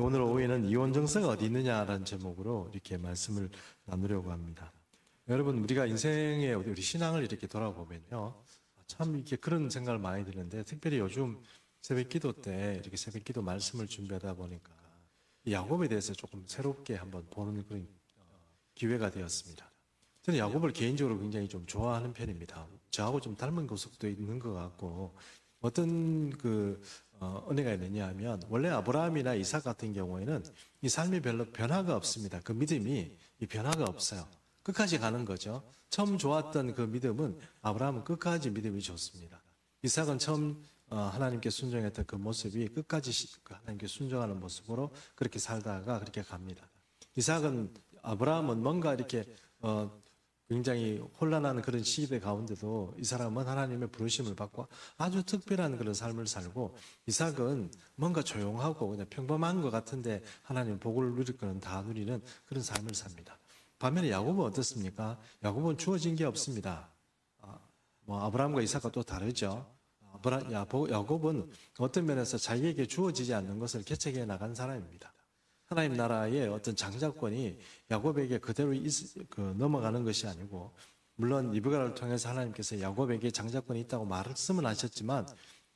오늘 오후에는 이혼 정서가 어디 있느냐라는 제목으로 이렇게 말씀을 나누려고 합니다. 여러분 우리가 인생에 우리 신앙을 이렇게 돌아보면요, 참 이렇게 그런 생각을 많이 드는데 특별히 요즘 새벽기도 때 이렇게 새벽기도 말씀을 준비하다 보니까 이 야곱에 대해서 조금 새롭게 한번 보는 그런 어, 기회가 되었습니다. 저는 야곱을 개인적으로 굉장히 좀 좋아하는 편입니다. 저하고 좀 닮은 구석도 있는 것 같고 어떤 그 어, 은혜가 있느냐 하면 원래 아브라함이나 이삭 같은 경우에는 이 삶이 별로 변화가 없습니다. 그 믿음이 이 변화가 없어요. 끝까지 가는 거죠. 처음 좋았던 그 믿음은 아브라함은 끝까지 믿음이 좋습니다. 이삭은 처음 어, 하나님께 순종했던 그 모습이 끝까지 시- 그 하나님께 순종하는 모습으로 그렇게 살다가 그렇게 갑니다. 이삭은 아브라함은 뭔가 이렇게 어, 굉장히 혼란한 그런 시대 가운데도 이 사람은 하나님의 부르심을 받고 아주 특별한 그런 삶을 살고 이삭은 뭔가 조용하고 그냥 평범한 것 같은데 하나님 복을 누릴 거는 다 누리는 그런 삶을 삽니다. 반면에 야곱은 어떻습니까? 야곱은 주어진 게 없습니다. 아, 뭐 아브라함과 이삭과 또 다르죠. 야곱은 어떤 면에서 자기에게 주어지지 않는 것을 개척해 나간 사람입니다. 하나님 나라의 어떤 장자권이 야곱에게 그대로 있- 그 넘어가는 것이 아니고 물론 이브가를 통해서 하나님께서 야곱에게 장자권이 있다고 말씀은 하셨지만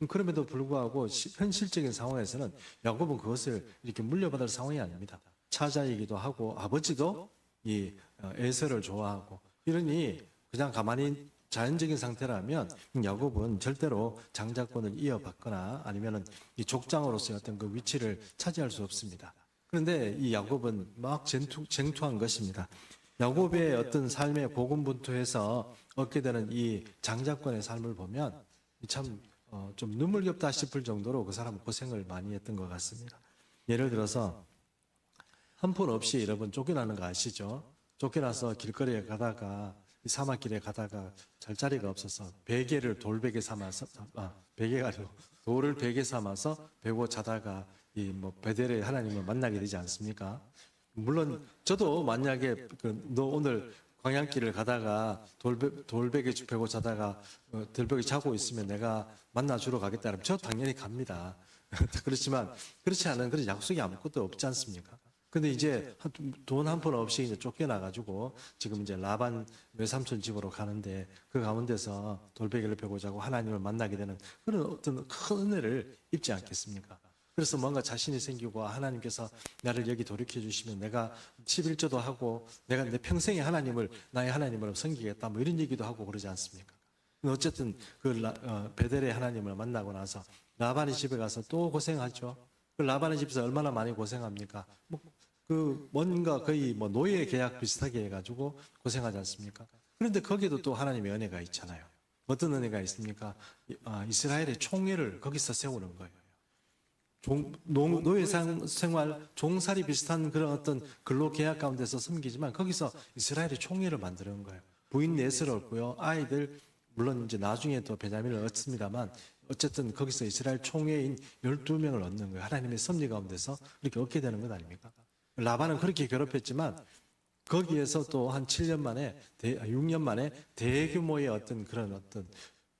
그럼에도 불구하고 시- 현실적인 상황에서는 야곱은 그것을 이렇게 물려받을 상황이 아닙니다. 차자이기도 하고 아버지도 이 어, 에서를 좋아하고 이러니 그냥 가만히 자연적인 상태라면 야곱은 절대로 장자권을 이어받거나 아니면은 이 족장으로서의 어떤 그 위치를 차지할 수 없습니다. 그런데 이 야곱은 막 쟁투, 쟁투한 것입니다. 야곱의 어떤 삶의 고군분투에서 얻게 되는 이 장자권의 삶을 보면 참 어, 좀 눈물겹다 싶을 정도로 그 사람은 고생을 많이 했던 것 같습니다. 예를 들어서 한 푼 없이 여러분 쫓겨나는 거 아시죠? 쫓겨나서 길거리에 가다가 이 사막길에 가다가 잘 자리가 없어서 베개를 돌베개 삼아서 아 베개가 아니고 돌을 베개 삼아서 베고 자다가 이 뭐 베델의 하나님을 만나게 되지 않습니까? 물론 저도 만약에 그너 오늘 광양길을 가다가 돌베, 돌베개 베고 자다가 어, 들벽에 자고 있으면 내가 만나주러 가겠다면 저 당연히 갑니다. 그렇지만 그렇지 않은 그런 약속이 아무것도 없지 않습니까? 근데 이제 돈 한 푼 없이 이제 쫓겨나가지고 지금 이제 라반 외삼촌 집으로 가는데 그 가운데서 돌베개를 베고 자고 하나님을 만나게 되는 그런 어떤 큰 은혜를 입지 않겠습니까? 그래서 뭔가 자신이 생기고 하나님께서 나를 여기 돌이켜 주시면 내가 11조도 하고 내가 내 평생에 하나님을 나의 하나님을 섬기겠다 뭐 이런 얘기도 하고 그러지 않습니까? 어쨌든 그 라- 어, 베델의 하나님을 만나고 나서 라반의 집에 가서 또 고생하죠. 그 라반의 집에서 얼마나 많이 고생합니까? 뭐 그 뭔가 거의 뭐 노예 계약 비슷하게 해가지고 고생하지 않습니까? 그런데 거기에도 또 하나님의 은혜가 있잖아요. 어떤 은혜가 있습니까? 이- 아, 이스라엘의 총회를 거기서 세우는 거예요. 종, 노, 노예 상- 생활, 종살이 비슷한 그런 어떤 근로 계약 가운데서 섬기지만 거기서 이스라엘의 총회를 만드는 거예요. 부인 넷을 얻고요. 아이들, 물론 이제 나중에 또 베냐민을 얻습니다만 어쨌든 거기서 이스라엘 총회인 12명을 얻는 거예요. 하나님의 섭리 가운데서 이렇게 얻게 되는 것 아닙니까? 라반은 그렇게 괴롭혔지만 거기에서 또 한 7년 만에, 대, 아, 6년 만에 대규모의 어떤 그런 어떤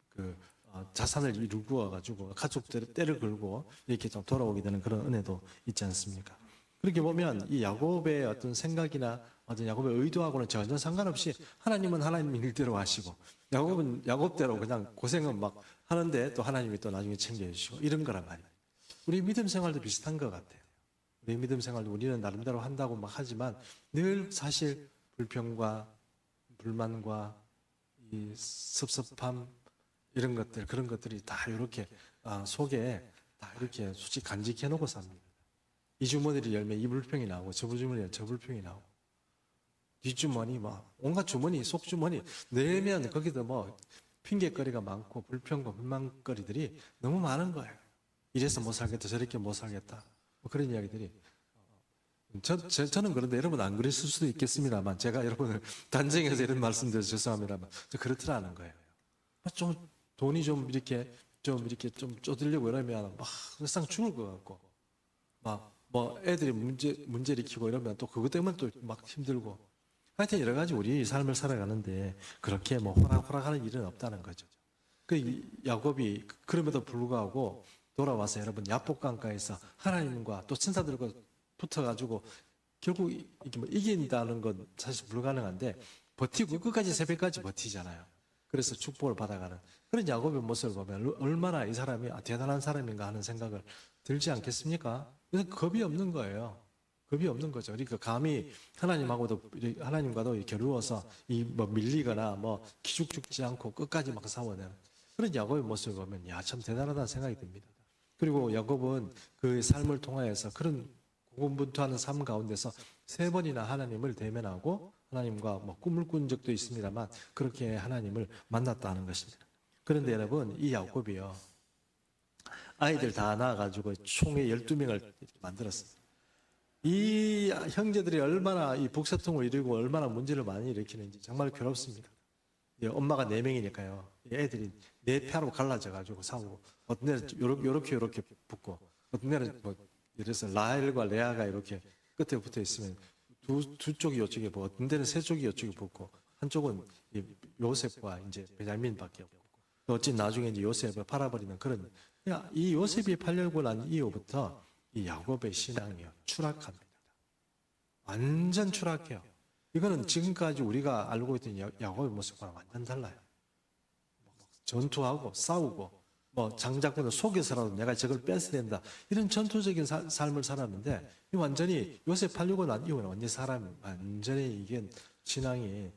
그 어, 자산을 이루어 가지고 가족들의 때를 걸고 이렇게 좀 돌아오게 되는 그런 은혜도 있지 않습니까? 그렇게 보면 이 야곱의 어떤 생각이나 어떤 야곱의 의도하고는 전혀 상관없이 하나님은 하나님 일대로 하시고 야곱은 야곱대로 그냥 고생은 막 하는데 또 하나님이 또 나중에 챙겨주시고 이런 거란 말이에요. 우리 믿음 생활도 비슷한 것 같아요. 우리 믿음 생활도 우리는 나름대로 한다고 막 하지만 늘 사실 불평과 불만과 이 섭섭함 이런 것들 그런 것들이 다 이렇게 아, 속에 다 이렇게 수직 간직해 놓고 삽니다. 이 주머니를 열면 이 불평이 나오고 저 주머니를 열면 저 불평이 나오고 뒷주머니 막 온갖 주머니 속주머니 내면 거기도 뭐 핑계거리가 많고 불평과 불만거리들이 너무 많은 거예요. 이래서 못 살겠다 저렇게 못 살겠다 뭐 그런 이야기들이 저, 저, 저는 그런데 여러분 안 그랬을 수도 있겠습니다만 제가 여러분을 단정해서 이런 말씀드려서 죄송합니다만 저 그렇더라는 거예요. 뭐좀 돈이 좀 이렇게 좀 이렇게 좀 쪼들려고 이러면 막 세상 죽을 것 같고 막 뭐 애들이 문제 문제 일으키고 이러면 또 그것 때문에 또 막 힘들고 하여튼 여러 가지 우리 삶을 살아가는데 그렇게 뭐 호락호락하는 일은 없다는 거죠. 그 이- 야곱이 그럼에도 불구하고 돌아와서 여러분 야복강가에서 하나님과 또 천사들과 붙어가지고 결국 이- 이게 뭐 이긴다는 건 사실 불가능한데 버티고 끝까지 새벽까지 버티잖아요. 그래서 축복을 받아가는 그런 야곱의 모습을 보면 얼마나 이 사람이 아, 대단한 사람인가 하는 생각을 들지 않겠습니까? 그래서 겁이 없는 거예요. 겁이 없는 거죠. 그러니까 감히 하나님하고도 하나님과도 겨루어서 이 뭐 밀리거나 뭐 기죽 죽지 않고 끝까지 막 싸워내는 그런 야곱의 모습을 보면 야 참 대단하다는 생각이 듭니다. 그리고 야곱은 그 삶을 통하여서 그런 고군분투하는 삶 가운데서 세 번이나 하나님을 대면하고 하나님과 뭐 꿈을 꾼 적도 있습니다만 그렇게 하나님을 만났다는 것입니다. 그런데 여러분 이 야곱이요 아이들 다 낳아가지고 총에 12명을 만들었습니다. 이 형제들이 얼마나 이 북새통을 이루고 얼마나 문제를 많이 일으키는지 정말 괴롭습니다. 예, 엄마가 네 명이니까요. 이 애들이 네 패로 갈라져 가지고 싸우고 어떤 데는 요렇게 요렇게 요렇게 붙고 어떤 데는 뭐 예를 들어서 라헬과 레아가 이렇게 끝에 붙어 있으면 두, 두 쪽이 붙고 어떤 데는 세 쪽이 이쪽에 붙고 한쪽은 이 요셉과 이제 베냐민밖에 없고 또 어찌 나중에 이제 요셉을 팔아버리는 그런 이 요셉이 팔려고 난 이후부터 이 야곱의 신앙이요 추락합니다. 완전 추락해요. 이거는 지금까지 우리가 알고 있던 야- 야곱의 모습과는 완전 달라요. 뭐 전투하고 싸우고 뭐 장자권을 속여서라도 내가 저걸 뺏어야 된다 이런 전투적인 사- 삶을 살았는데 이 완전히 요셉 팔려고 난 이후는 완전 사람 완전히 이게 신앙이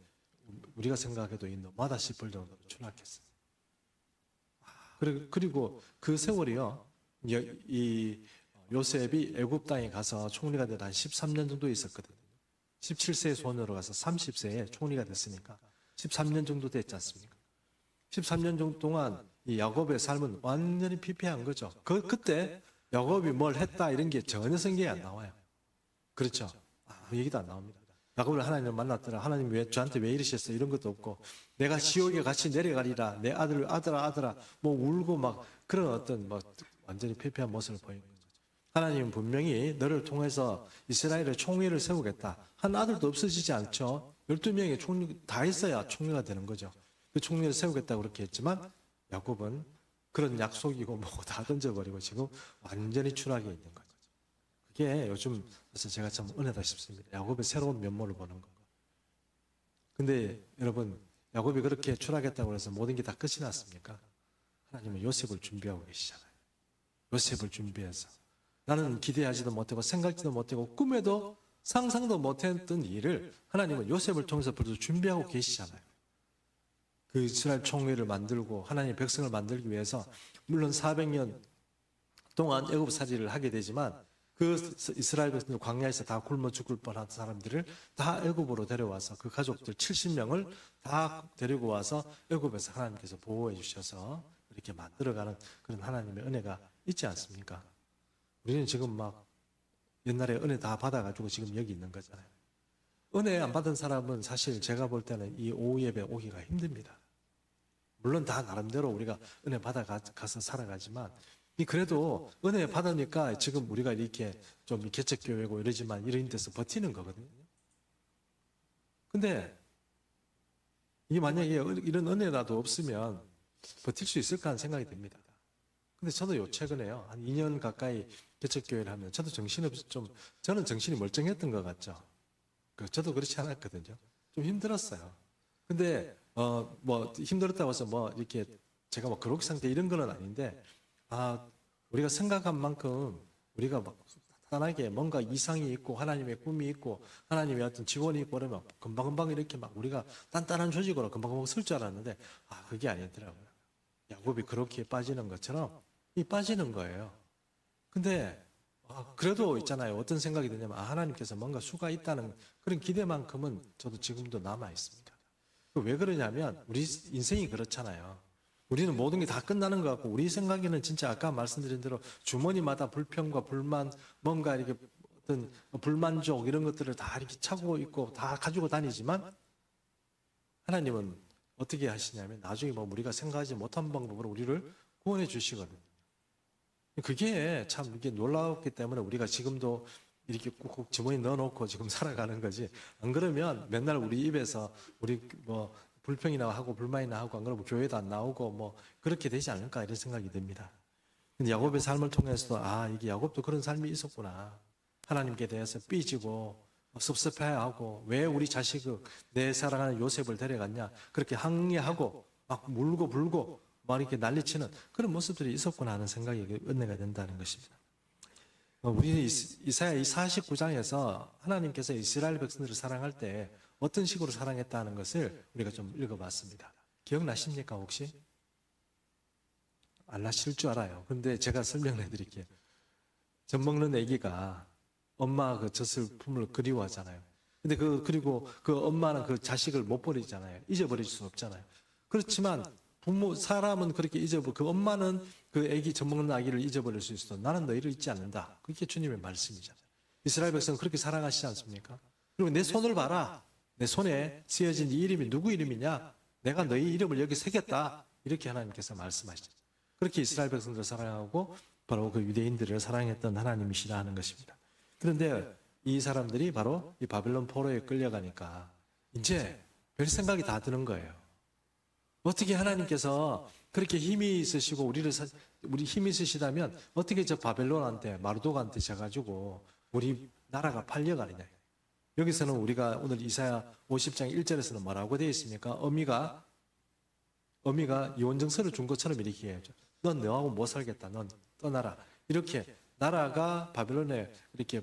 우리가 생각해도 이 너마다 싶을 정도로 추락했어요. 그리고, 그리고 그 세월이요 여- 이 요셉이 애굽 땅에 가서 총리가 되다 한 13년 정도 있었거든요. 17세에 소원으로 가서 30세에 총리가 됐으니까 13년 정도 됐지 않습니까? 13년 정도 동안 이 야곱의 삶은 완전히 피폐한 거죠. 그 그때 야곱이 뭘 했다 이런 게 전혀 성경에 안 나와요. 그렇죠? 아무 얘기도 안 나옵니다. 야곱을 하나님을 만났더라. 하나님 왜 저한테 왜 이러셨어? 이런 것도 없고 내가 지옥에 같이 내려가리라. 내 아들 아들아 아들아 뭐 울고 막 그런 어떤 뭐 완전히 피폐한 모습을 보이는 거죠. 하나님은 분명히 너를 통해서 이스라엘의 총리를 세우겠다. 한 아들도 없어지지 않죠. 12명의 총리 다 있어야 총리가 되는 거죠. 그 총리를 세우겠다고 그렇게 했지만 야곱은 그런 약속이고 뭐고 다 던져버리고 지금 완전히 추락해 있는 거죠. 그게 요즘 그래서 제가 참 은혜다 싶습니다. 야곱의 새로운 면모를 보는 거. 근데 여러분 야곱이 그렇게 추락했다고 해서 모든 게 다 끝이 났습니까? 하나님은 요셉을 준비하고 계시잖아요. 요셉을 준비해서 나는 기대하지도 못하고 생각지도 못하고 꿈에도 상상도 못했던 일을 하나님은 요셉을 통해서 벌써 준비하고 계시잖아요. 그 이스라엘 총회를 만들고 하나님의 백성을 만들기 위해서 물론 400년 동안 애굽 살이를 하게 되지만 그 이스라엘 백성들 광야에서 다 굶어 죽을 뻔한 사람들을 다 애굽으로 데려와서 그 가족들 70명을 다 데리고 와서 애굽에서 하나님께서 보호해 주셔서 이렇게 만들어가는 그런 하나님의 은혜가 있지 않습니까? 우리는 지금 막 옛날에 은혜 다 받아가지고 지금 여기 있는 거잖아요. 은혜 안 받은 사람은 사실 제가 볼 때는 이 오후 예배 오기가 힘듭니다. 물론 다 나름대로 우리가 은혜 받아가서 살아가지만 이 그래도 은혜 받으니까 지금 우리가 이렇게 좀 개척교회고 이러지만 이런 데서 버티는 거거든요. 근데 이게 만약에 이런 은혜라도 없으면 버틸 수 있을까 하는 생각이 듭니다. 근데 저도 요 최근에요. 한 2년 가까이 개척교회를 하면 저도 정신없이 좀 저는 정신이 멀쩡했던 것 같죠. 그 저도 그렇지 않았거든요. 좀 힘들었어요. 근데 어 뭐 힘들었다고 해서 뭐 이렇게 제가 뭐 그렇게 상태 이런 거는 아닌데 아 우리가 생각한 만큼 우리가 막 단단하게 뭔가 이상이 있고 하나님의 꿈이 있고 하나님의 어떤 지원이 있고 그러면 금방금방 이렇게 막 우리가 단단한 조직으로 금방금방 쓸 줄 알았는데 아 그게 아니더라고요. 야곱이 그렇게 빠지는 것처럼 이 빠지는 거예요. 근데 아, 그래도 있잖아요. 어떤 생각이 드냐면 아, 하나님께서 뭔가 수가 있다는 그런 기대만큼은 저도 지금도 남아 있습니다. 그왜 그러냐면 우리 인생이 그렇잖아요. 우리는 모든 게 다 끝나는 것 같고 우리 생각에는 진짜 아까 말씀드린 대로 주머니마다 불평과 불만 뭔가 이렇게 어떤 불만족 이런 것들을 다 이렇게 차고 있고 다 가지고 다니지만 하나님은 어떻게 하시냐면 나중에 뭐 우리가 생각하지 못한 방법으로 우리를 구원해 주시거든요. 그게 참 이게 놀라웠기 때문에 우리가 지금도 이렇게 꾹꾹 주머니 넣어놓고 지금 살아가는 거지. 안 그러면 맨날 우리 입에서 우리 뭐 불평이나 하고 불만이나 하고 안 그러면 교회도 안 나오고 뭐 그렇게 되지 않을까 이런 생각이 듭니다. 근데 야곱의 삶을 통해서도 아 이게 야곱도 그런 삶이 있었구나. 하나님께 대해서 삐지고 섭섭해하고 왜 우리 자식을 내 사랑하는 요셉을 데려갔냐 그렇게 항의하고 막 물고 불고 막 이렇게 난리치는 그런 모습들이 있었구나 하는 생각이 은혜가 된다는 것입니다. 어, 우리 이사야 이 49장에서 하나님께서 이스라엘 백성들을 사랑할 때 어떤 식으로 사랑했다는 것을 우리가 좀 읽어봤습니다. 기억나십니까 혹시? 안 나실 줄 알아요. 근데 제가 설명해 드릴게요. 젖 먹는 아기가 엄마 그 젖을 품을 그리워하잖아요. 근데 그 그리고 그 엄마는 그 자식을 못 버리잖아요. 잊어버릴 수 없잖아요. 그렇지만 부모 사람은 그렇게 잊어버 그 엄마는 그 아기 젖 먹는 아기를 잊어버릴 수 있어. 나는 너희를 잊지 않는다. 그게 주님의 말씀이잖아요. 이스라엘 백성은 그렇게 사랑하시지 않습니까? 그리고 내 손을 봐라. 내 손에 쓰여진 이 이름이 누구 이름이냐? 내가 너희 이름을 여기 새겼다. 이렇게 하나님께서 말씀하시죠. 그렇게 이스라엘 백성들을 사랑하고 바로 그 유대인들을 사랑했던 하나님이시라 하는 것입니다. 그런데 이 사람들이 바로 이 바벨론 포로에 끌려가니까 이제 별 생각이 다 드는 거예요. 어떻게 하나님께서 그렇게 힘이 있으시고 우리를 사- 우리 힘이 있으시다면 어떻게 저 바벨론한테 마르도가한테 져가지고 우리 나라가 팔려가느냐? 여기서는 우리가 오늘 이사야 50장 1절에서는 뭐라고 되어 있습니까? 어미가 어미가 이원정서를 준 것처럼 이렇게 해야죠. 넌 너하고 못 살겠다. 넌 떠나라. 이렇게 나라가 바벨론에 이렇게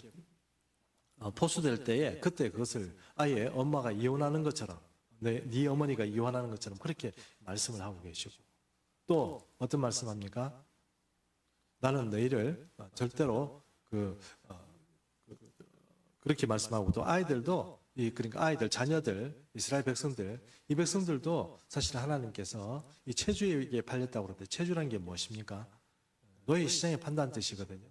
어, 포수될 때에 그때 그것을 아예 엄마가 이혼하는 것처럼 네, 네 어머니가 이혼하는 것처럼 그렇게 말씀을 하고 계시고 또 어떤 말씀합니까? 나는 너희를 어, 절대로 그, 어, 그- 그- 그렇게 말씀하고 또 아이들도 이 그러니까 아이들 자녀들 이스라엘 백성들 이 백성들도 사실 하나님께서 이 체주에게 팔렸다고 그러는데 체주란 게 무엇입니까? 노예 시장에 판다는 뜻이거든요.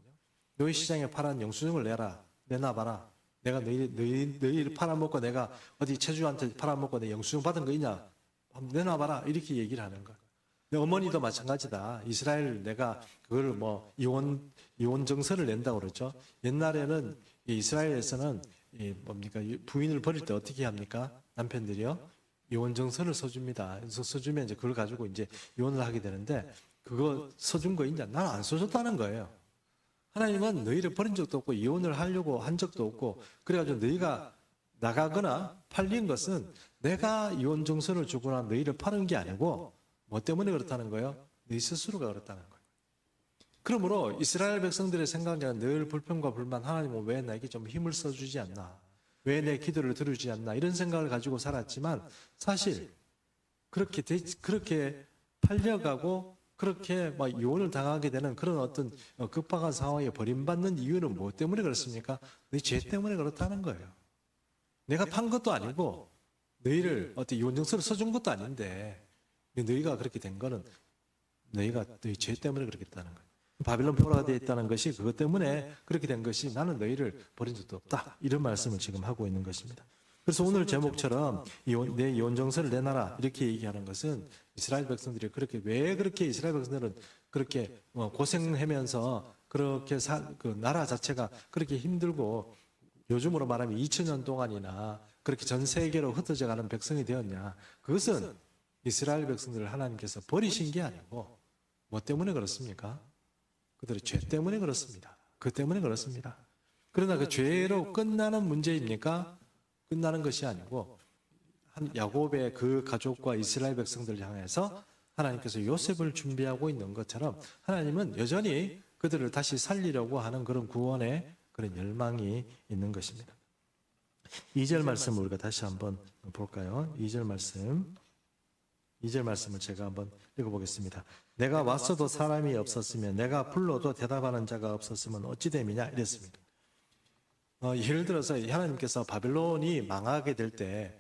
노예 시장에 팔은 영수증을 내라 내놔봐라. 내가 너희 너희 너희를 팔아먹고 내가 어디 체주한테 팔아먹고 내 영수증 받은 거 있냐? 내놔봐라 이렇게 얘기를 하는 거예요. 어머니도 마찬가지다. 이스라엘 내가 그걸 뭐 이혼 이혼 정서를 낸다고 그러죠. 옛날에는 이 이스라엘에서는 이 뭡니까 이 부인을 버릴 때 어떻게 합니까? 남편들이요 이혼 정서를 써줍니다. 써주면 이제 그걸 가지고 이제 이혼을 하게 되는데 그거 써준 거 있냐? 나는 안 써줬다는 거예요. 하나님은 너희를 버린 적도 없고 이혼을 하려고 한 적도 없고 그래가지고 너희가 나가거나 팔린 것은 내가 이혼 정서를 주거나 너희를 파는 게 아니고 뭐 때문에 그렇다는 거예요? 너희 스스로가 그렇다는 거예요. 그러므로 이스라엘 백성들의 생각에는 늘 불평과 불만 하나님은 왜 나에게 좀 힘을 써주지 않나 왜 내 기도를 들으지 않나 이런 생각을 가지고 살았지만 사실 그렇게 되, 그렇게 팔려가고 그렇게 막 이혼을 당하게 되는 그런 어떤 어, 급박한 상황에 버림받는 이유는 무엇 때문에 그렇습니까? 너희 죄 때문에 그렇다는 거예요. 내가 판 것도 아니고 너희를 어떤 이혼 정서를 써준 것도 아닌데 너희가 그렇게 된 거는 너희가 너희 죄 때문에 그렇게 됐다는 거예요. 바빌론 포로가 있다는 것이 그것 때문에 그렇게 된 것이 나는 너희를 버린 적도 없다. 이런 말씀을 지금 하고 있는 것입니다. 그래서 오늘 제목처럼 내 이혼 정서를 내놔라 이렇게 얘기하는 것은 이스라엘 백성들이 그렇게 왜 그렇게 이스라엘 백성들은 그렇게 어, 고생하면서 그렇게 사, 그 나라 자체가 그렇게 힘들고 요즘으로 말하면 2000년 동안이나 그렇게 전 세계로 흩어져 가는 백성이 되었냐 그것은 이스라엘 백성들을 하나님께서 버리신 게 아니고 뭐 때문에 그렇습니까? 그들의 죄 때문에 그렇습니다. 그 때문에 그렇습니다. 그러나 그 죄로 끝나는 문제입니까? 끝나는 것이 아니고 한 야곱의 그 가족과 이스라엘 백성들을 향해서 하나님께서 요셉을 준비하고 있는 것처럼 하나님은 여전히 그들을 다시 살리려고 하는 그런 구원의 그런 열망이 있는 것입니다. 2절 말씀을 우리가 다시 한번 볼까요? 2절 말씀. 2절 말씀을 제가 한번 읽어보겠습니다. 내가 왔어도 사람이 없었으면 내가 불러도 대답하는 자가 없었으면 어찌 됨이냐 이랬습니다. 어, 예를 들어서 하나님께서 바벨론이 망하게 될 때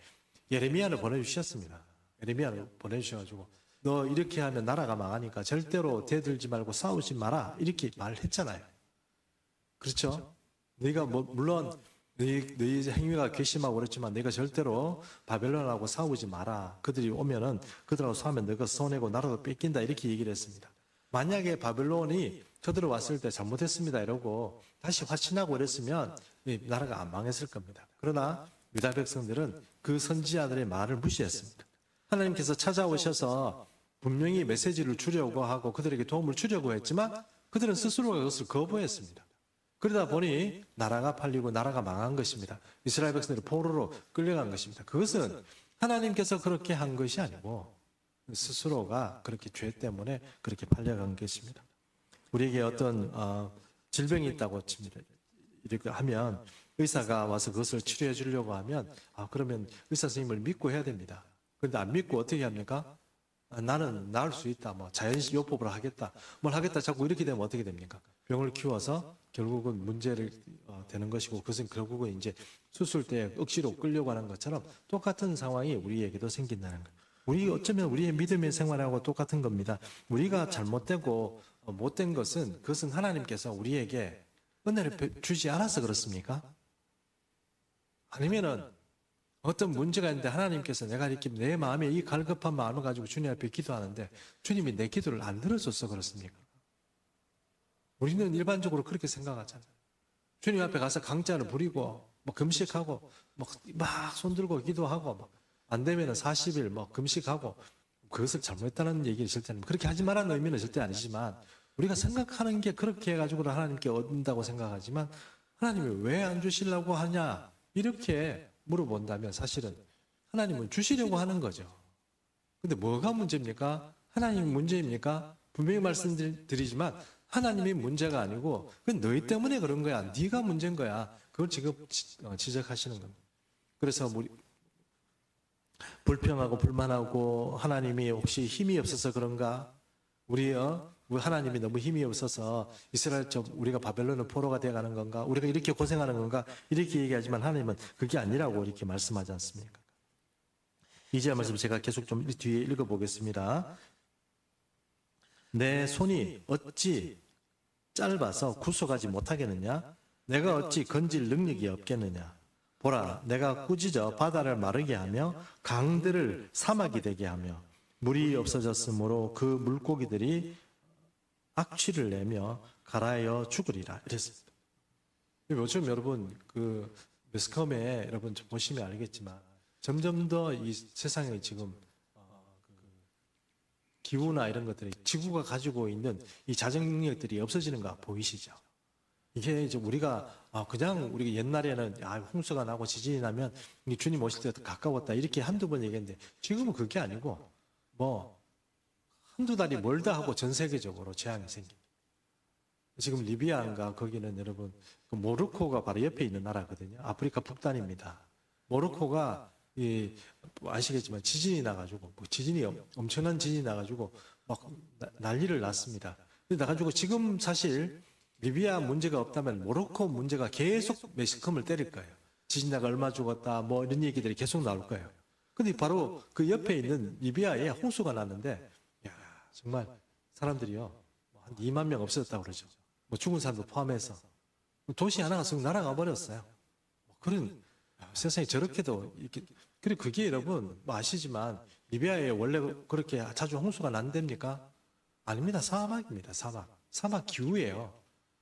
예레미야를 보내주셨습니다. 예레미야를 보내주셔가지고 너 이렇게 하면 나라가 망하니까 절대로 대들지 말고 싸우지 마라 이렇게 말했잖아요. 그렇죠? 너희가 뭐 물론 너희, 너희 행위가 괘씸하고 그렇지만 내가 절대로 바벨론하고 싸우지 마라. 그들이 오면은 그들하고 싸우면 너가 손해고 나라도 뺏긴다 이렇게 얘기를 했습니다. 만약에 바벨론이 저들어왔을 때 잘못했습니다 이러고 다시 화친하고 그랬으면 이 나라가 안 망했을 겁니다. 그러나 유다 백성들은 그 선지자들의 말을 무시했습니다. 하나님께서 찾아오셔서 분명히 메시지를 주려고 하고 그들에게 도움을 주려고 했지만 그들은 스스로가 그것을 거부했습니다. 그러다 보니 나라가 팔리고 나라가 망한 것입니다. 이스라엘 백성들이 포로로 끌려간 것입니다. 그것은 하나님께서 그렇게 한 것이 아니고 스스로가 그렇게 죄 때문에 그렇게 팔려간 것입니다. 우리에게 어떤 어, 질병이 있다고 칩니다. 이렇게 하면 의사가 와서 그것을 치료해 주려고 하면 아 그러면 의사 선생님을 믿고 해야 됩니다. 그런데 안 믿고 어떻게 합니까? 아, 나는 나을 수 있다. 뭐 자연요법으로 하겠다. 뭘 하겠다. 자꾸 이렇게 되면 어떻게 됩니까? 병을 키워서 결국은 문제를 어, 되는 것이고 그것은 결국은 이제 수술 때 억지로 끌려고 하는 것처럼 똑같은 상황이 우리에게도 생긴다는 거예요. 우리 어쩌면 우리의 믿음의 생활하고 똑같은 겁니다. 우리가 잘못되고 어, 못된 것은 그것은 하나님께서 우리에게 은혜를 베- 주지 않아서 그렇습니까? 아니면은 어떤 문제가 있는데 하나님께서 내가 이렇게 내 마음에 이 갈급한 마음을 가지고 주님 앞에 기도하는데 주님이 내 기도를 안 들어줘서 그렇습니까? 우리는 일반적으로 그렇게 생각하잖아요. 주님 앞에 가서 강자를 부리고 뭐 금식하고 막 손들고 기도하고 막 안 되면은 40일 뭐 금식하고 그것을 잘못했다는 얘기를 절대는 그렇게 하지 말라는 의미는 절대 아니지만 우리가 생각하는 게 그렇게 해가지고 하나님께 얻는다고 생각하지만 하나님이 왜 안 주시려고 하냐 이렇게 물어본다면 사실은 하나님은 주시려고 하는 거죠. 근데 뭐가 문제입니까? 하나님이 문제입니까? 분명히 말씀드리지만 하나님이 문제가 아니고 그건 너희 때문에 그런 거야. 네가 문제인 거야. 그걸 지금 지- 어, 지적하시는 겁니다. 그래서 우리 불평하고 불만하고 하나님이 혹시 힘이 없어서 그런가? 우리 어? 우리 하나님이 너무 힘이 없어서 이스라엘 좀 우리가 바벨론의 포로가 되어 가는 건가? 우리가 이렇게 고생하는 건가? 이렇게 얘기하지만 하나님은 그게 아니라고 이렇게 말씀하지 않습니까? 이제 말씀 제가 계속 좀 뒤에 읽어 보겠습니다. 내 손이 어찌 짧아서 구속하지 못하겠느냐? 내가 어찌 건질 능력이 없겠느냐? 보라, 내가 꾸짖어 바다를 마르게 하며 강들을 사막이 되게 하며 물이 없어졌으므로 그 물고기들이 악취를 내며 가라여 죽으리라. 이랬습니다. 요즘 여러분 그 매스컴에 여러분 좀 보시면 알겠지만 점점 더 이 세상에 지금 기후나 이런 것들이 지구가 가지고 있는 이 자정 능력들이 없어지는 거 보이시죠? 이게 이제 우리가 아 그냥 우리가 옛날에는 아 홍수가 나고 지진이 나면 이 주님 오실 때 가까웠다 이렇게 한두 번 얘기했는데 지금은 그게 아니고 뭐 한두 달이 멀다 하고 전 세계적으로 재앙이 생깁니다. 지금 리비아인가 거기는 여러분 그 모로코가 바로 옆에 있는 나라거든요. 아프리카 북단입니다. 모로코가 이 아시겠지만 지진이 나가지고 뭐 지진이 엄- 엄청난 지진이 나가지고 막 나- 난리를 났습니다. 나가지고 지금 사실 리비아 문제가 없다면 모로코 문제가 계속 메시컴을 때릴 거예요. 지진 나가 얼마 죽었다 뭐 이런 얘기들이 계속 나올 거예요. 근데 바로 그 옆에 있는 리비아에 홍수가 났는데 야 정말 사람들이요 뭐한 2만 명 없어졌다고 그러죠. 뭐 죽은 사람도 포함해서 도시 하나가 쓱 날아가 버렸어요. 뭐 그런 아, 세상에 저렇게도 이렇게 그리고 그게 여러분 뭐 아시지만 리비아에 원래 그렇게 자주 홍수가 난답니까? 아닙니다. 사막입니다. 사막. 사막 기후예요.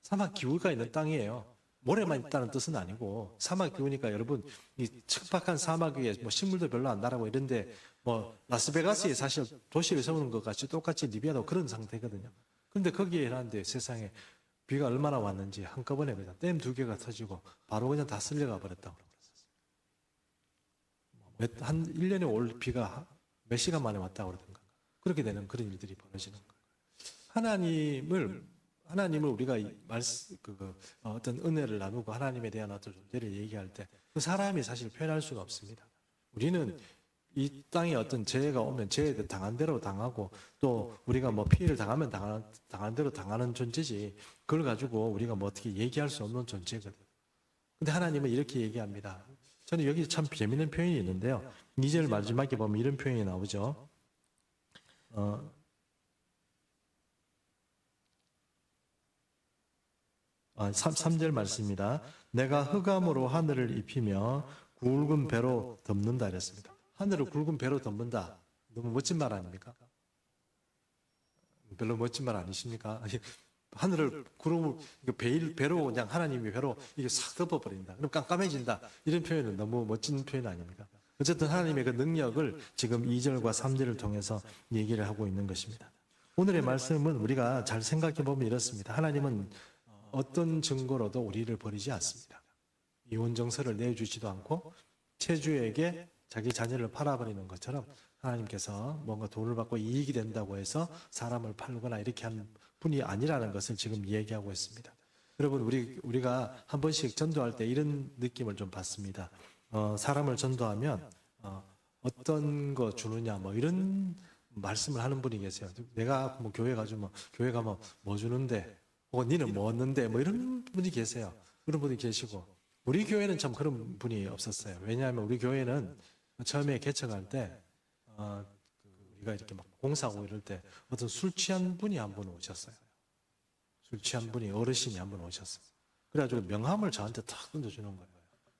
사막 기후가 있는 땅이에요. 모래만 있다는 뜻은 아니고 사막 기후니까 여러분 이 척박한 사막 위에 뭐 식물도 별로 안 나라고 이런데 뭐 라스베가스에 사실 도시를 세우는 것 같이 똑같이 리비아도 그런 상태거든요. 그런데 거기에 하는데 세상에 비가 얼마나 왔는지 한꺼번에 그냥 댐 두 개가 터지고 바로 그냥 다 쓸려가 버렸다고 한 1년에 올 비가 몇 시간 만에 왔다고 그러던가. 그렇게 되는 그런 일들이 벌어지는 거예요. 하나님을 하나님을 우리가 이 말씀 그 어, 어떤 은혜를 나누고 하나님에 대한 어떤 존재를 얘기할 때 그 사람이 사실 표현할 수가 없습니다. 우리는 이 땅에 어떤 재해가 오면 재해 당한 대로 당하고 또 우리가 뭐 피해를 당하면 당한, 당한 대로 당하는 존재지 그걸 가지고 우리가 뭐 어떻게 얘기할 수 없는 존재거든. 근데 하나님은 이렇게 얘기합니다. 저는 여기 참 재밌는 표현이 있는데요. 2절 마지막에 보면 이런 표현이 나오죠. 어, 아, 3, 절 말씀입니다. 내가 흑암으로 하늘을 입히며 굵은 배로 덮는다 이랬습니다. 하늘을 굵은 배로 덮는다. 너무 멋진 말 아닙니까? 별로 멋진 말 아니십니까? 하늘을 구름 배 배로 그냥 하나님이 배로 이게 싹 덮어버린다. 그럼 깜깜해진다. 이런 표현은 너무 멋진 표현 아닙니까? 어쨌든 하나님의 그 능력을 지금 2절과 3절을 통해서 얘기를 하고 있는 것입니다. 오늘의 말씀은 우리가 잘 생각해 보면 이렇습니다. 하나님은 어떤 증거로도 우리를 버리지 않습니다. 이혼 정서를 내주지도 않고 체주에게 자기 자녀를 팔아버리는 것처럼 하나님께서 뭔가 돈을 받고 이익이 된다고 해서 사람을 팔거나 이렇게 하는 분이 아니라는 것을 지금 얘기하고 있습니다. 여러분 우리 우리가 한 번씩 전도할 때 이런 느낌을 좀 받습니다. 어, 사람을 전도하면 어, 어떤 거 주느냐 뭐 이런 말씀을 하는 분이 계세요. 내가 뭐 교회 가지고 뭐 교회가 뭐, 뭐 주는데 혹은 니는 뭐 얻는데 뭐 이런 분이 계세요. 그런 분이 계시고 우리 교회는 참 그런 분이 없었어요. 왜냐하면 우리 교회는 처음에 개척할 때 어, 그 우리가 이렇게 막 공사하고 이럴 때 어떤 술 취한 분이 한 분 오셨어요. 술 취한 분이 어르신이 한 분 오셨어요. 그래가지고 명함을 저한테 탁 던져주는 거예요.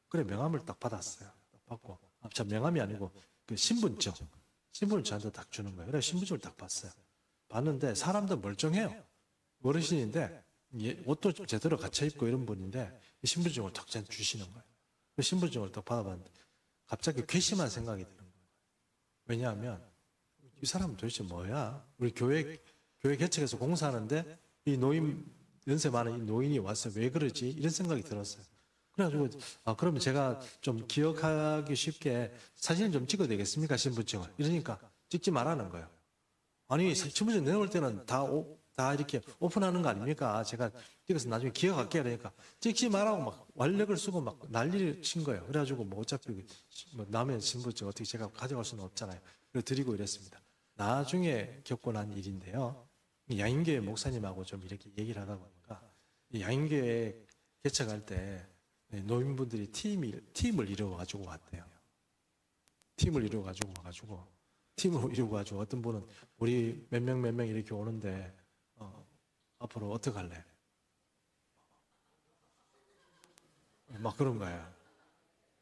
그래 명함을 딱 받았어요. 딱 받고 아, 저 명함이 아니고 그 신분증 신분을 저한테 딱 주는 거예요. 그래 신분증을 딱 봤어요. 봤는데 사람도 멀쩡해요. 어르신인데 예, 옷도 좀 제대로 갖춰 입고 이런 분인데 이 신분증을 딱 주시는 거예요. 그 신분증을 딱 받아봤는데 갑자기 괘씸한 생각이 드는 거예요. 왜냐하면 이 사람은 도대체 뭐야? 우리 교회 교회 개척해서 공사하는데 이 노인 연세 많은 이 노인이 와서 왜 그러지? 이런 생각이 들었어요. 그래가지고 아 그러면 제가 좀 기억하기 쉽게 사진을 좀 찍어야 되겠습니까 신분증을 이러니까 찍지 말라는 거예요. 아니 신분증 내놓을 때는 다, 오, 다 이렇게 오픈하는 거 아닙니까? 제가 찍어서 나중에 기억할게요. 그러니까 찍지 말라고 막 완력을 쓰고 막 난리를 친 거예요. 그래가지고 뭐 어차피 뭐 남의 신분증 어떻게 제가 가져갈 수는 없잖아요. 그래서 드리고 이랬습니다. 나중에 겪고 난 일인데요. 이 양인교회 목사님하고 좀 이렇게 얘기를 하다 보니까 이 양인교회 개척할 때 노인분들이 팀이, 팀을 이루어가지고 왔대요. 팀을 이루어가지고 와가지고 팀을 이루어가지고 어떤 분은 우리 몇 명 몇 명 이렇게 오는데 어, 앞으로 어떻게 할래? 막 그런 거예요.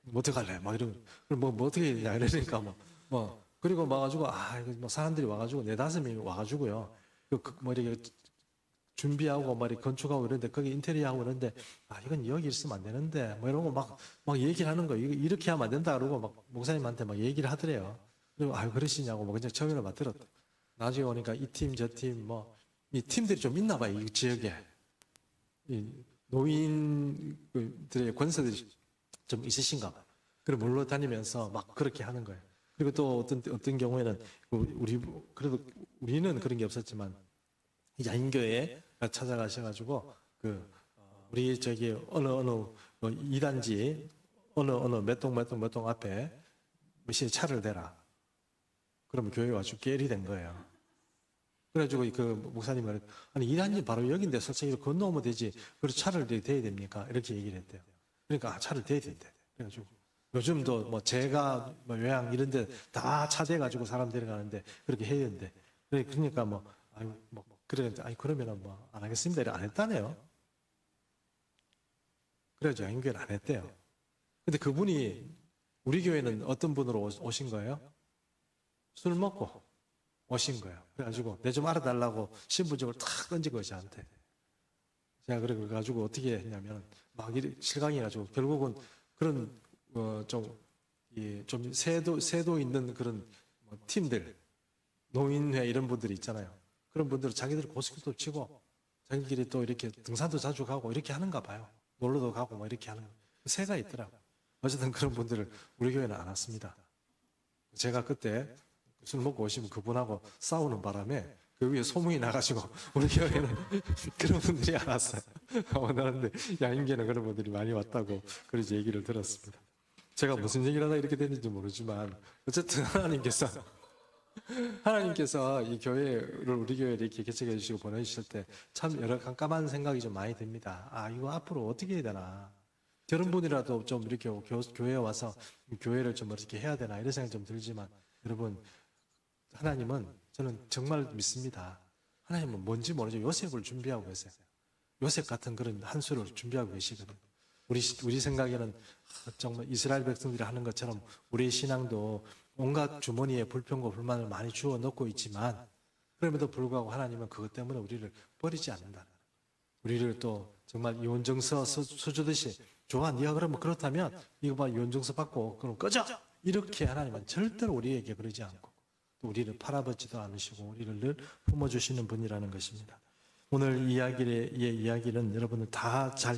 뭐 어떻게 할래? 막 이런 뭐, 뭐 어떻게 되냐 이러니까 뭐, 뭐 그리고 와가지고 아 이거 뭐 사람들이 와가지고 네 다섯 명이 와가지고요. 그, 그, 뭐 이렇게 준비하고 막 이렇게 건축하고 이런데 거기 인테리어하고 이런데 아 이건 여기 있으면 안 되는데 뭐 이런 거막막 얘기를 하는 거예요. 이렇게 하면 안 된다 그러고 막 목사님한테 막 얘기를 하더래요. 그리고 아유 그러시냐고 뭐 그냥 처음에는 막 들었다. 나중에 오니까 이 팀 저 팀 뭐 이 팀들이 좀 있나 봐요 이 지역에 이 노인들의 권세들이 좀 있으신가 봐요. 그리고 물러 다니면서 막 그렇게 하는 거예요. 그리고 또 어떤 어떤 경우에는 우리 그래도 우리는 그런 게 없었지만 야인교회 찾아가셔가지고 그 우리 저기 어느 어느 뭐 이단지 어느 어느 몇 동 몇 동 몇 동 앞에 몇 시에 차를 대라. 그러면 교회 와서 깨리 된 거예요. 그래가지고 그 목사님이 말했 아니 이단지 바로 여기인데 이렇게 건너오면 되지. 그래서 차를 대- 대야 됩니까? 이렇게 얘기를 했대요. 그러니까 아, 차를 대야 된대. 그래가지고 요즘도 뭐 제가 뭐 요양 이런 데 다 차 대 가지고 사람 데려가는데 그렇게 해야. 그래- 그러니까 뭐 아유 뭐 그래 아니 그러면은 뭐 안 하겠습니다. 이래 안 했다네요. 그래가지고 양교회를 안 했대요. 근데 그분이 우리 교회는 어떤 분으로 오- 오신 거예요? 술 먹고 오신 거예요. 그래가지고 내 좀 알아달라고 신분증을 탁 던진 거예요 저한테. 제가 그래 가지고 어떻게 했냐면 막 이래 실강해 가지고 결국은 그런 어, 어좀좀 세도 세도 있는 그런 뭐 팀들 노인회 이런 분들이 있잖아요. 그런 분들은 자기들 고스톱도 치고 자기들끼리 또 이렇게 등산도 자주 가고 이렇게 하는가 봐요. 놀러도 가고 뭐 이렇게 하는 새가 있더라고. 어쨌든 그런 분들을 우리 교회는 안 왔습니다. 제가 그때 술 먹고 오시면 그분하고 싸우는 바람에 그 위에 소문이 나가지고 우리 교회는 그런 분들이 안 왔어요. 원하는데 양인계는 그런 분들이 많이 왔다고 그렇게 얘기를 들었습니다. 제가 무슨 얘기를 하다 이렇게 됐는지 모르지만 어쨌든 하나님께서 하나님께서 이 교회를 우리 교회에 이렇게 개척해 주시고 보내주실 때 참 여러 깜깜한 생각이 좀 많이 듭니다. 아 이거 앞으로 어떻게 해야 되나? 저런 분이라도 좀 이렇게 교, 교회에 와서 교회를 좀 이렇게 해야 되나 이런 생각이 좀 들지만 여러분 하나님은 저는 정말 믿습니다. 하나님은 뭔지 모르죠. 요셉을 준비하고 계세요. 요셉 같은 그런 한 수를 준비하고 계시거든요. 우리 우리 생각에는 정말 이스라엘 백성들이 하는 것처럼 우리의 신앙도 온갖 주머니에 불평과 불만을 많이 주워 넣고 있지만 그럼에도 불구하고 하나님은 그것 때문에 우리를 버리지 않는다. 우리를 또 정말 이혼정서 써- 써주듯이 좋아 네가 그러면 그렇다면 이거 봐 이혼정서 받고 그럼 꺼져 이렇게 하나님은 절대로 우리에게 그러지 않고 우리를 팔아버지도 않으시고 우리를 늘 품어주시는 분이라는 것입니다. 오늘 이야기의 이야기는 여러분들 다 잘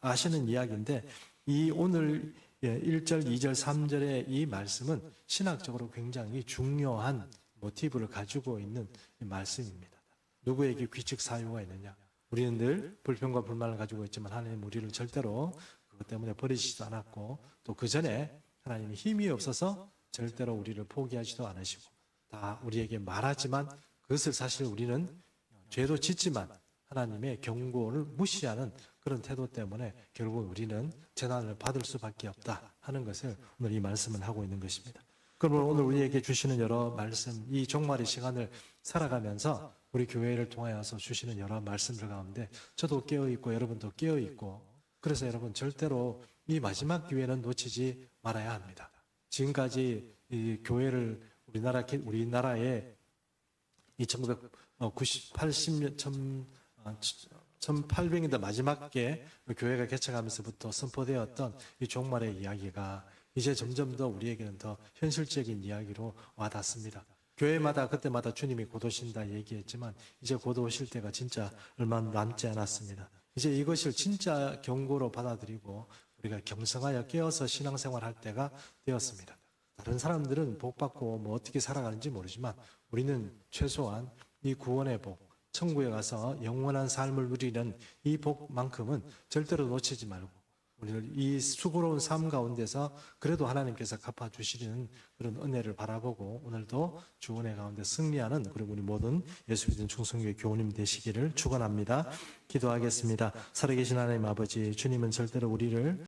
아시는 이야기인데 이 오늘 1절, 2절, 3절의 이 말씀은 신학적으로 굉장히 중요한 모티브를 가지고 있는 이 말씀입니다. 누구에게 귀측 사유가 있느냐? 우리는 늘 불평과 불만을 가지고 있지만 하나님 우리를 절대로 그것 때문에 버리시지도 않았고 또 그 전에 하나님이 힘이 없어서 절대로 우리를 포기하지도 않으시고 다 우리에게 말하지만 그것을 사실 우리는 죄도 짓지만 하나님의 경고를 무시하는 그런 태도 때문에 결국 우리는 재난을 받을 수밖에 없다 하는 것을 오늘 이 말씀은 하고 있는 것입니다. 그러면 오늘 우리에게 주시는 여러 말씀, 이 종말의 시간을 살아가면서 우리 교회를 통하여서 주시는 여러 말씀들 가운데 저도 깨어 있고 여러분도 깨어 있고 그래서 여러분 절대로 이 마지막 기회는 놓치지 말아야 합니다. 지금까지 이 교회를 우리나라 우리나라에 이 1980년 1800년대 마지막에 교회가 개척하면서부터 선포되었던 이 종말의 이야기가 이제 점점 더 우리에게는 더 현실적인 이야기로 와닿습니다. 교회마다 그때마다 주님이 곧 오신다 얘기했지만 이제 곧 오실 때가 진짜 얼마 남지 않았습니다. 이제 이것을 진짜 경고로 받아들이고 우리가 경성하여 깨어서 신앙생활 할 때가 되었습니다. 다른 사람들은 복 받고 뭐 어떻게 살아가는지 모르지만 우리는 최소한 이 구원의 복, 천국에 가서 영원한 삶을 누리는 이 복만큼은 절대로 놓치지 말고 우리를 이 수고로운 삶 가운데서 그래도 하나님께서 갚아주시는 그런 은혜를 바라보고 오늘도 주원의 가운데 승리하는 그리고 우리 모든 예수 믿는 충성교회 교우님 되시기를 축원합니다. 기도하겠습니다. 살아계신 하나님 아버지 주님은 절대로 우리를